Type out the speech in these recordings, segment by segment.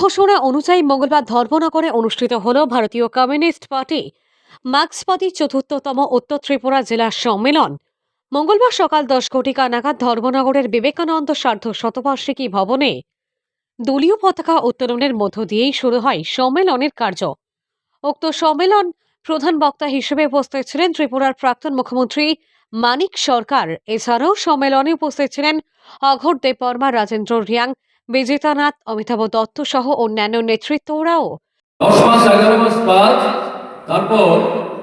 ঘোষণা অনুযায়ী মঙ্গলবার ধর্মনগরে অনুষ্ঠিত হল ভারতীয় কমিউনিস্ট পার্টি। মার্ক্সবাদী চতুর্থতম উত্তর ত্রিপুরা জেলা সম্মেলন। মঙ্গলবার সকাল দশ ঘটিকা নাগাদ ধর্মনগরের বিবেকানন্দ সার্ধ শতবার্ষিকী ভবনে দলীয় পতাকা উত্তোলনের মধ্য দিয়েই শুরু হয় সম্মেলনের কার্য। উক্ত সম্মেলন প্রধান বক্তা হিসেবে উপস্থিত ছিলেন ত্রিপুরার প্রাক্তন মুখ্যমন্ত্রী মানিক সরকার। এছাড়াও সম্মেলনে উপস্থিত ছিলেন অঘোর দেববর্মা রাজেন্দ্র রিয়াং বিজেতানাথ, অমিতাভ দত্ত সহ অন্যান্য নেতৃত্বরাও। দশ মাস এগারো মাস কাজ তারপর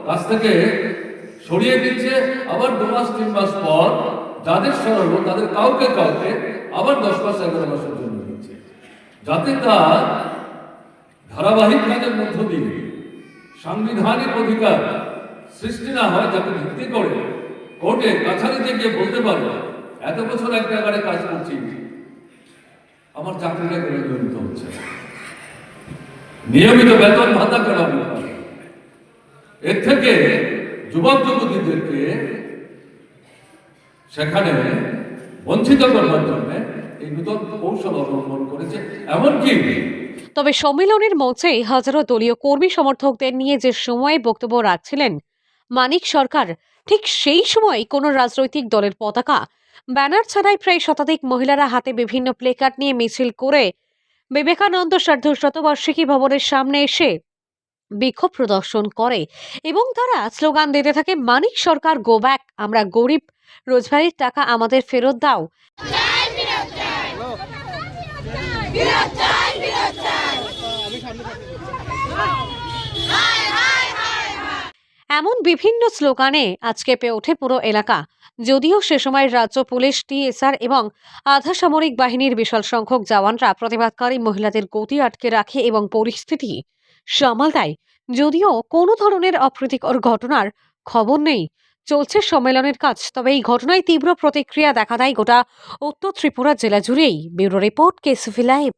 কাছ থেকে সরিয়ে দিচ্ছে আবার দু মাস, তিন মাস পর যাদের সরালো তাদের কাউকে কাউকে আবার দশ মাস এগারো মাসের জন্য দিচ্ছে। যাতে তার ধারাবাহিক কাজের মধ্য দিয়ে সাংবিধানিক অধিকার সৃষ্টি না হয়, যাতে ভিত্তি করে কোর্টে কাছারিতে গিয়ে বলতে পারবে এত বছর এক জায়গায় কাজ করছি। আমার চাকরিটা কেন নিয়মিত হচ্ছে নিয়মিত বেতন ভাতা পাবো? এর থেকে যুবক যুবতীদেরকে সেখানে বঞ্চিত করবার জন্য এই নূতন কৌশল অবলম্বন করেছে এমনকি তবে সম্মেলনের মঞ্চে হাজারো দলীয় কর্মী সমর্থকদের নিয়ে যে সময়ে বক্তব্য রাখছিলেন মানিক সরকার ঠিক সেই সময় কোনো রাজনৈতিক দলের পতাকা, ব্যানার ছাড়াই প্রায় শতাধিক মহিলারা হাতে বিভিন্ন প্লেকার্ড নিয়ে মিছিল করে বিবেকানন্দ সার্ধ শতবার্ষিকী ভবনের সামনে এসে বিক্ষোভ প্রদর্শন করে এবং তারা স্লোগান দিতে থাকে, মানিক সরকার গো ব্যাক আমরা গরিব, রোজগারের টাকা আমাদের ফেরত দাও। এমন বিভিন্ন স্লোগানে আজকে পেয়ে ওঠে পুরো এলাকা। যদিও সে সময় রাজ্য পুলিশ, টিএসআর এবং আধা সামরিক বাহিনীর বিশাল সংখ্যক জওয়ানরা প্রতিবাদকারী মহিলাদের গতি আটকে রাখে এবং পরিস্থিতি সামাল দেয়। যদিও কোনো ধরনের অপ্রীতিকর ঘটনার খবর নেই। চলছে সম্মেলনের কাজ, তবে এই ঘটনায় তীব্র প্রতিক্রিয়া দেখা দেয় গোটা উত্তর ত্রিপুরা জেলা জুড়েই। Bureau report KCV live.